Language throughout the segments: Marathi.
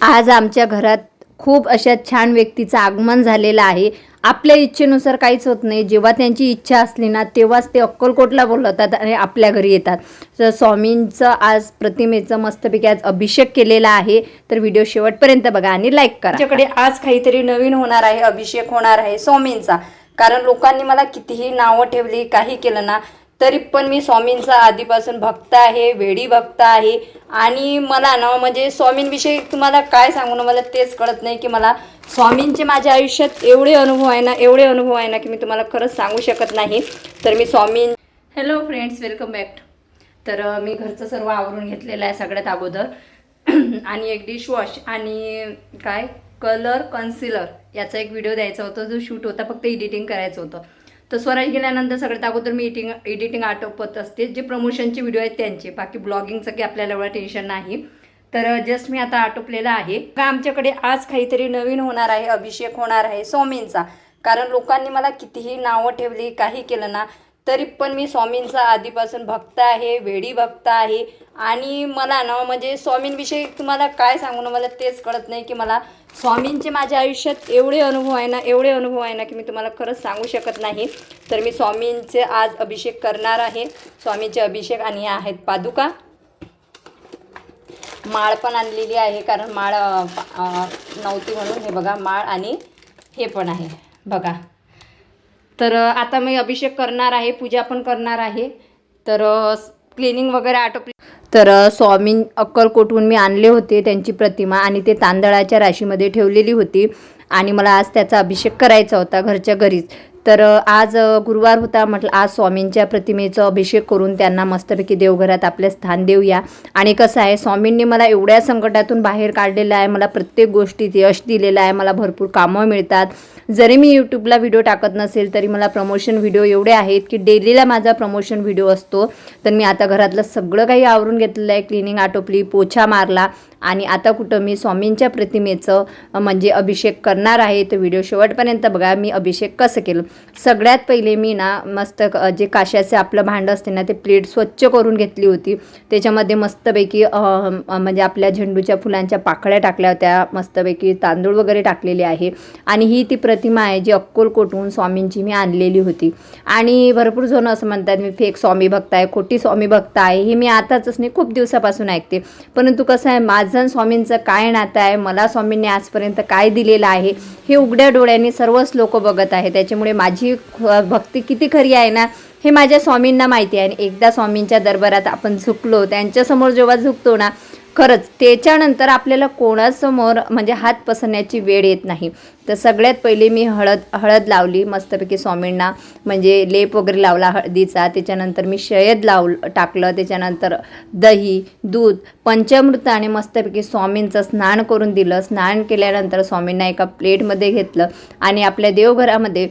आज आमच्या घरात खूप अशा छान व्यक्तीचं आगमन झालेलं आहे. आपल्या इच्छेनुसार काहीच होत नाही. जेव्हा त्यांची इच्छा असली ना तेव्हाच ते अक्कलकोटला बोलवतात आणि आपल्या घरी येतात. तर स्वामींचं आज प्रतिमेचं मस्तपैकी आज अभिषेक केलेला आहे. तर व्हिडिओ शेवटपर्यंत बघा आणि लाईक करा. आमच्याकडे आज काहीतरी नवीन होणार आहे अभिषेक होणार आहे स्वामींचा. कारण लोकांनी मला कितीही नावं ठेवली काही केलं ना तरी पण मी स्वामींचा आधीपासून भक्त आहे वेडी भक्त आहे. आणि मला ना म्हणजे स्वामींविषयी तुम्हाला काय सांगू ना मला तेच कळत नाही की मला स्वामींचे माझ्या आयुष्यात एवढे अनुभव आहे ना एवढे अनुभव आहे ना की मी तुम्हाला खरंच सांगू शकत नाही. तर मी Swami hello friends welcome back तर मी घरचं सर्व आवरून घेतलेलं आहे सगळ्यात अगोदर. आणि एक डिशवॉश आणि काय? कलर कन्सिलर याचा एक व्हिडिओ द्यायचा होता जो शूट होता फक्त एडिटिंग करायचं होतं. तर स्वराज गेल्यानंतर सगळ्यात अगोदर मी इटिंग एडिटिंग आटोपत असते. जे प्रमोशनचे व्हिडिओ आहेत त्यांचे. बाकी ब्लॉगिंगचं काही आपल्याला एवढं टेन्शन नाही. तर जस्ट मी आता आटोपलेलं आहे. का आमच्याकडे आज काहीतरी नवीन होणार आहे अभिषेक होणार आहे स्वामींचा कारण लोकांनी मला कितीही नावं ठेवली काही केलं ना तरी पण मी स्वामींचा आधीपासून भक्त आहे वेडी भक्त आहे. आणि मला ना म्हणजे स्वामींविषयी तुम्हाला काय सांगू ना मला तेच कळत नाही की मला स्वामींचे माझ्या आयुष्यात एवढे अनुभव आहे ना एवढे अनुभव आहे ना की मी तुम्हाला खरंच सांगू शकत नाही. तर मी स्वामींचे आज अभिषेक करणार आहे. स्वामींचे अभिषेक आणि आहेत पादुका. माळ पण आणलेली आहे कारण माळ नव्हती म्हणून. हे बघा माळ आणि हे पण आहे. बघा. तर आता मी अभिषेक करणार आहे पूजा पण करणार आहे. तर क्लिनिंग वगैरे आटोपली तर स्वामी अक्कलकोटहून मी आणले होते त्यांची प्रतिमा आणि ते तांदळाच्या राशीमध्ये ठेवलेली होती. आणि मला आज त्याचा अभिषेक करायचा होता घरच्या घरीच. तर आज गुरुवार होता. म्हटलं आज स्वामींच्या प्रतिमेचं अभिषेक करून त्यांना मस्तपैकी देवघरात आपले स्थान देऊया. आणि कसं आहे स्वामींनी मला एवढ्या संकटातून बाहेर काढलेलं आहे. मला प्रत्येक गोष्टीत यश दिलेलं आहे. मला भरपूर कामं मिळतात. जरी मी यूट्यूबला व्हिडिओ टाकत नसेल तरी मला प्रमोशन व्हिडिओ एवढे आहेत की डेलीला माझा प्रमोशन व्हिडिओ असतो. तर मी आता घरातलं सगळं काही आवरून घेतलेलं आहे. क्लिनिंग आटोपली पोछा मारला. आणि आता कुठं मी स्वामींच्या प्रतिमेचं म्हणजे अभिषेक करणार आहे तर व्हिडिओ शेवटपर्यंत बघा मी अभिषेक कसं केलं. सगळ्यात पहिले मी ना मस्त जे काशाचे आपलं भांडं असते ना ते प्लेट स्वच्छ करून घेतली होती. त्याच्यामध्ये मस्तपैकी म्हणजे आपल्या झेंडूच्या फुलांच्या पाकळ्या टाकल्या होत्या. मस्तपैकी तांदूळ वगैरे टाकलेले आहे. आणि ही ती प्रतिमा आहे जी अक्कलकोटहून स्वामींची मी आणलेली होती. आणि भरपूर जण असं म्हणतात मी फेक स्वामी भक्त आहे खोटी स्वामी भक्त आहे हे मी आताच नाही खूप दिवसापासून ऐकते. परंतु कसं आहे माझं स्वामींचं काय नातं आहे मला स्वामींनी आजपर्यंत काय दिलेलं आहे हे उघड्या डोळ्यांनी सर्वच लोक बघत आहे त्याच्यामुळे माझी ख- भक्ती किती खरी आहे ना हे माझ्या स्वामींना माहिती आहे. आणि एकदा स्वामींच्या दरबारात आपण झुकलो त्यांच्यासमोर जेव्हा झुकतो ना खरंच त्याच्यानंतर आपल्याला कोणासमोर म्हणजे हात पसरण्याची वेळ येत नाही. तर सगळ्यात पहिले मी हळद हळद लावली मस्तपैकी स्वामींना. म्हणजे लेप वगैरे लावला हळदीचा त्याच्यानंतर मी शयद लाव टाकलं त्याच्यानंतर दही दूध पंचामृत आणि मस्तपैकी स्वामींचं स्नान करून दिलं. स्नान केल्यानंतर स्वामींना एका प्लेटमध्ये घेतलं. आणि आपल्या देवघरामध्ये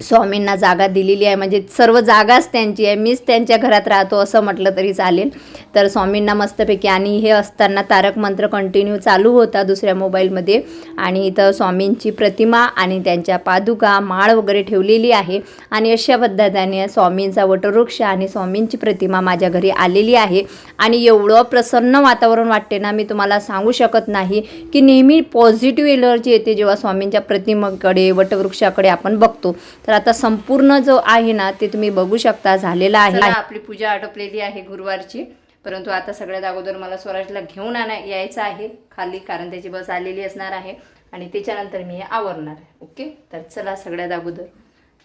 स्वामींना जागा दिलेली आहे. म्हणजे सर्व जागाच त्यांची आहे. मीच त्यांच्या घरात राहतो असं म्हटलं तरी चालेल. तर स्वामींना मस्तपैकी आणि हे असताना तारक मंत्र कंटिन्यू चालू होता दुसऱ्या मोबाईलमध्ये. आणि इथं स्वामींची प्रतिमा आणि त्यांच्या पादुका माळ वगैरे ठेवलेली आहे. आणि अशा पद्धतीने स्वामींचा वटवृक्ष आणि स्वामींची प्रतिमा माझ्या घरी आलेली आहे. आणि एवढं प्रसन्न वातावरण वाटते ना मी तुम्हाला सांगू शकत नाही की नेहमी पॉझिटिव्ह एनर्जी येते जेव्हा स्वामींच्या प्रतिमेकडे वटवृक्षाकडे आपण बघतो. तर आता संपूर्ण जो आहे ना ते तुम्ही बघू शकता झालेला आहे. आपली पूजा आटोपलेली आहे गुरुवारची. परंतु आता सगळ्यात अगोदर मला स्वराजला घेऊन आणा यायचं आहे. खाली कारण त्याची बस आलेली असणार आहे. आणि त्याच्यानंतर मी हे आवरणार आहे. ओके? तर चला सगळ्यात अगोदर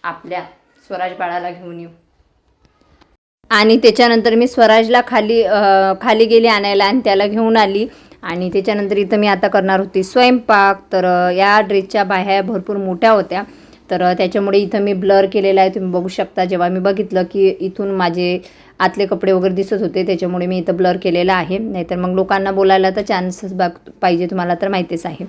आपल्या स्वराज बाळाला घेऊन येऊ. आणि त्याच्यानंतर मी स्वराजला खाली अ, खाली गेली आणायला आणि त्याला घेऊन आली. आणि त्याच्यानंतर इथं मी आता करणार होती स्वयंपाक. तर या ड्रेसच्या बाह्या भरपूर मोठ्या होत्या. तर त्याच्यामुळे इथं मी ब्लर केलेला आहे. तुम्ही बघू शकता जेव्हा मी बघितलं की इथून माझे आतले कपडे वगैरे दिसत होते त्याच्यामुळे मी इथं ब्लर केलेला आहे. नाहीतर मग लोकांना बोलायला तर चान्सेस बाग पाहिजे तुम्हाला तर माहितीच आहे.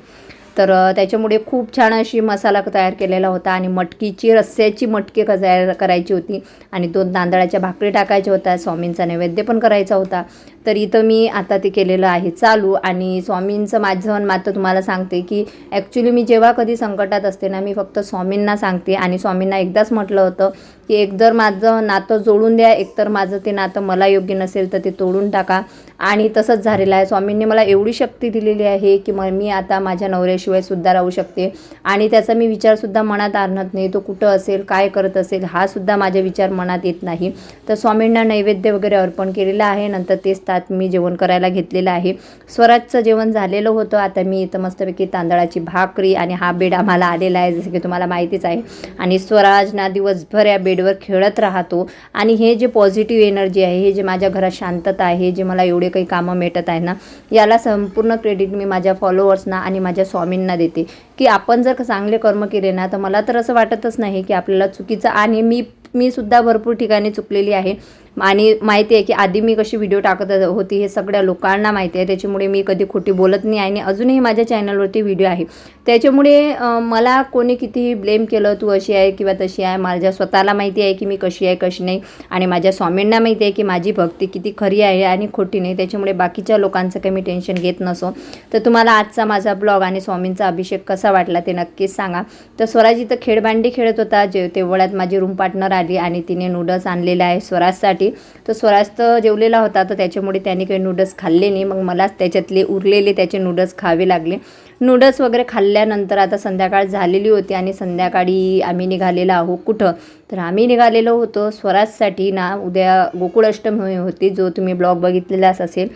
तर त्याच्यामुळे खूप छान अशी मसाला तयार केलेला होता आणि मटकीची रस्स्याची मटकी क- तयार करायची होती. आणि दोन तांदळाच्या भाकरी टाकायच्या होत्या स्वामींचा नैवेद्य पण करायचा होता. तर इथं मी आता ते केलेलं आहे. चालू. आणि स्वामींचं माझं मात्र तुम्हाला सांगते की ॲक्च्युली मी जेव्हा कधी संकटात असते ना मी फक्त स्वामींना सांगते. आणि स्वामींना एकदाच म्हटलं होतं की एकतर माझं नातं जोडून द्या एकतर माझं ते नातं मला योग्य नसेल तर ते तोडून टाका. आणि तसंच झालेलं आहे. स्वामींनी मला एवढी शक्ती दिलेली आहे की मग मी आता माझ्या नवऱ्याशिवाय सुद्धा राहू शकते. आणि त्याचा मी विचारसुद्धा मनात आणत नाही. तो कुठं असेल काय करत असेल हा सुद्धा माझे विचार मनात येत नाही. तर स्वामींना नैवेद्य वगैरे अर्पण केलेलं आहे. नंतर तेच ताट मी जेवण करायला घेतलेलं आहे. स्वराजचं जेवण झालेलं होतं. आता मी इथं मस्तपैकी तांदळाची भाकरी आणि हा बेड आम्हाला आलेला आहे जसं की तुम्हाला माहितीच आहे. आणि स्वराज ना दिवसभर या बेडवर खेळत राहतो. आणि हे जे पॉझिटिव्ह एनर्जी आहे हे जे माझ्या घरात शांतता आहे जे मला एवढे काही कामं मिळत आहे ना याला संपूर्ण क्रेडिट मी माझ्या फॉलोअर्सना आणि माझ्या स्वामींना देते. की आपण जर चांगले कर्म केले ना तर मला तर असं वाटतच नाही की आपल्याला चुकीचं आणि मी मी सुद्धा भरपूर ठिकाणी चुकलेली आहे. आणि माहिती आहे की आधी मी कशी व्हिडिओ टाकत होती हे सगळ्या लोकांना माहिती आहे. त्याच्यामुळे मी कधी खोटी बोलत नाही आणि अजूनही माझ्या चॅनलवरती व्हिडिओ आहे. त्याच्यामुळे मला कोणी कितीही ब्लेम केलं तू अशी आहे किंवा तशी आहे माझ्या स्वतःला माहिती आहे की मी कशी आहे कशी नाही आणि माझ्या स्वामींना माहिती आहे की माझी भक्ती किती खरी आहे आणि खोटी नाही. त्याच्यामुळे बाकीच्या लोकांचं काही मी टेन्शन घेत नसो. तर तुम्हाला आजचा माझा ब्लॉग आणि स्वामींचा अभिषेक कसा वाटला ते नक्कीच सांगा. तर स्वराज इथं खेळबांडी खेळत होता. जे तेवढ्यात माझी रूम पार्टनर आली आणि तिने नूडल्स आणलेले आहे. स्वराजसाठी तर स्वराज तर जेवलेला होता तर त्याच्यामुळे त्याने काही नूडल्स खाल्ले नाही. मग मलाच त्याच्यातले उरलेले त्याचे नूडल्स खावे लागले. नूडल्स वगैरे खाल्ल्यानंतर आता संध्याकाळ झालेली होती आणि संध्याकाळी आम्ही निघालेलो आहो कुठं? तर आम्ही निघालेलो होतो स्वराजसाठी ना उद्या गोकुळाष्टमी होती जो तुम्ही ब्लॉग बघितलेलाच असेल.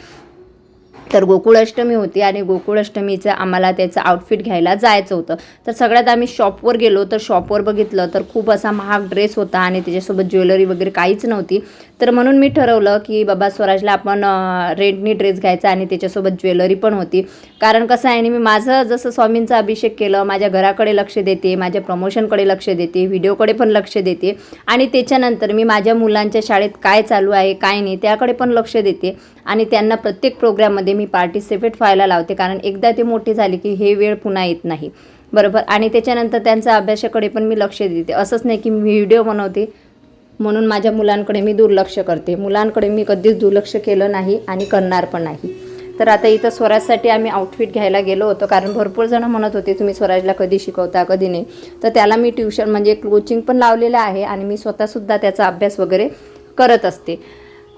तर गोकुळाष्टमी होती आणि गोकुळाष्टमीचं आम्हाला त्याचं आउटफिट घ्यायला जायचं होतं. तर सगळ्यात आम्ही शॉपवर गेलो तर शॉपवर बघितलं तर खूप असा महाग ड्रेस होता आणि त्याच्यासोबत ज्वेलरी वगैरे काहीच नव्हती. तर म्हणून मी ठरवलं की बाबा स्वराजला आपण रेंटनी ड्रेस घ्यायचा आणि त्याच्यासोबत ज्वेलरी पण होती. कारण कसं आहे आणि मी माझं जसं स्वामींचा अभिषेक केलं माझ्या घराकडे लक्ष देते माझ्या प्रमोशनकडे लक्ष देते व्हिडिओकडे पण लक्ष देते. आणि त्याच्यानंतर मी माझ्या मुलांच्या शाळेत काय चालू आहे काय नाही त्याकडे पण लक्ष देते. आणि त्यांना प्रत्येक प्रोग्राममध्ये मी पार्टिसिपेट व्हायला लावते. कारण एकदा ते मोठे झाले की हे वेळ पुन्हा येत नाही. बरोबर? आणि त्याच्यानंतर त्यांच्या अभ्यासाकडे पण मी लक्ष देते. असंच नाही की मी व्हिडिओ बनवते म्हणून माझ्या मुलांकडे मी दुर्लक्ष करते. मुलांकडे मी कधीच दुर्लक्ष केलं नाही आणि करणार पण नाही. तर आता इथं स्वराजसाठी आम्ही आउटफिट घ्यायला गेलो होतो. कारण भरपूर जणं म्हणत होते तुम्ही स्वराजला कधी शिकवता कधी नाही? तर त्याला मी ट्युशन म्हणजे कोचिंग पण लावलेलं आहे आणि मी स्वतःसुद्धा त्याचा अभ्यास वगैरे करत असते.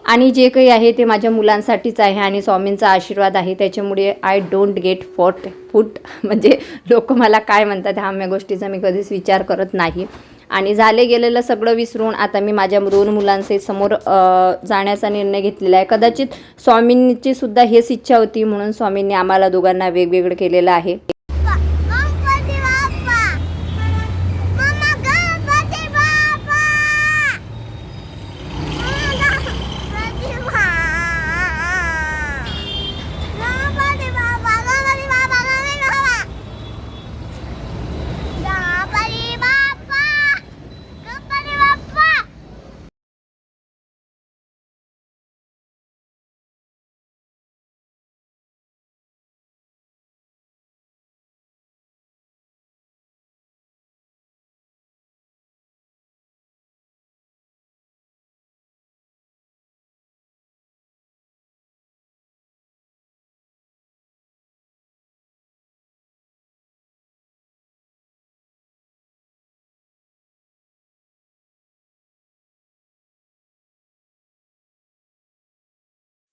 आणि जे काही आहे ते माझ्या मुलांसाठीच आहे आणि स्वामींचा आशीर्वाद आहे. त्याच्यामुळे आय डोंट गेट फॉट फूट म्हणजे लोक मला काय म्हणतात ह्या गोष्टीचा मी कधीच विचार करत नाही. आणि झाले गेलेलं सगळं विसरून आता मी माझ्या दोन मुलांचे समोर जाण्याचा निर्णय घेतलेला आहे. कदाचित स्वामींची सुद्धा हेच इच्छा होती म्हणून स्वामींनी आम्हाला दोघांना वेगवेगळं केलेलं आहे.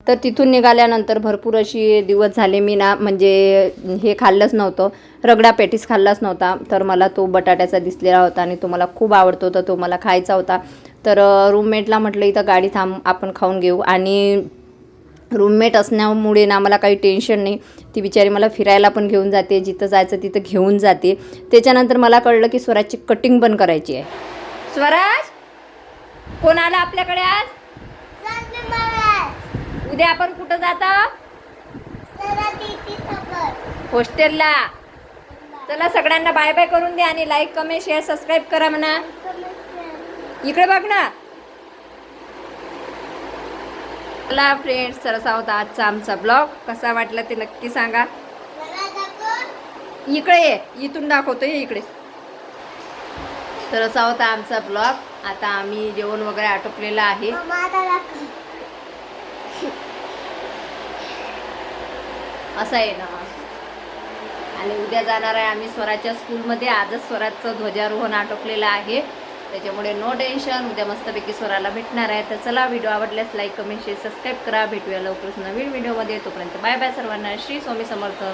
तर तिथून निघाल्यानंतर भरपूर अशी दिवस झाले. मी ना म्हणजे हे खाल्लंच नव्हतं. रगडा पॅटीस खाल्लाच नव्हता. तर मला तो बटाट्याचा दिसलेला होता आणि तो मला खूप आवडतो. तर तो मला खायचा होता. तर रूममेटला म्हटलं इथं गाडी थांब आपण खाऊन घेऊ. आणि रूममेट असण्यामुळे ना मला काही टेन्शन नाही. ती बिचारी मला फिरायला पण घेऊन जाते. जिथं जायचं तिथं घेऊन जाते. त्याच्यानंतर मला कळलं की स्वराजची कटिंग पण करायची आहे. स्वराज? कोण आला आपल्याकडे आज? उद्या आपण कुठं जाता? हॉस्टेलला. चला सगळ्यांना बाय बाय करून द्या आणि लाईक कमेंट शेअर सबस्क्राईब करा म्हणा. इकडे बघ ना. चला फ्रेंड्स तर असा होता आजचा आमचा ब्लॉग कसा वाटला ते नक्की सांगा. इकडे ये इथून दाखवतो ये इकडे. तर असा होता आमचा ब्लॉग आता आम्ही जेवण वगैरे आटोपलेलं आहे. असं आहे ना. आणि उद्या जाणार आहे आम्ही स्वराच्या स्कूलमध्ये. आजच स्वराजचं ध्वजारोहण आटोपलेलं आहे. त्याच्यामुळे नो टेन्शन उद्या मस्तपैकी स्वराला भेटणार आहे. तर चला व्हिडिओ आवडल्यास लाईक कमेंट शेअर सबस्क्राईब करा. भेटूया लवकरच नवीन व्हिडिओमध्ये तोपर्यंत बाय बाय सर्वांना. श्री स्वामी समर्थ.